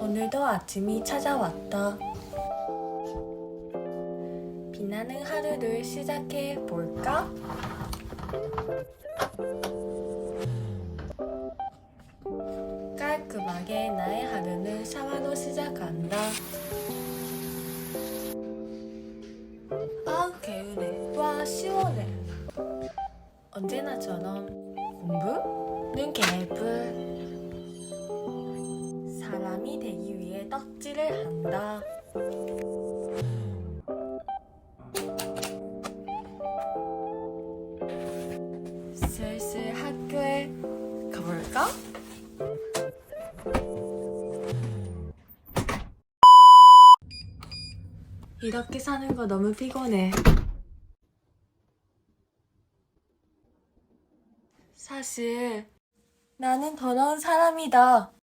오늘도 아침이 찾아왔다. 빛나는 하루를 시작해 볼까? 깔끔하게 나의 하루는 샤워로 시작한다. 아, 개운해. 와, 시원해. 언제나처럼 공부 는 개불. 사람이 되기 위해 덕질을 한다. 슬슬 학교에 가볼까? 이렇게 사는 거 너무 피곤해. 사실 나는 더러운 사람이다.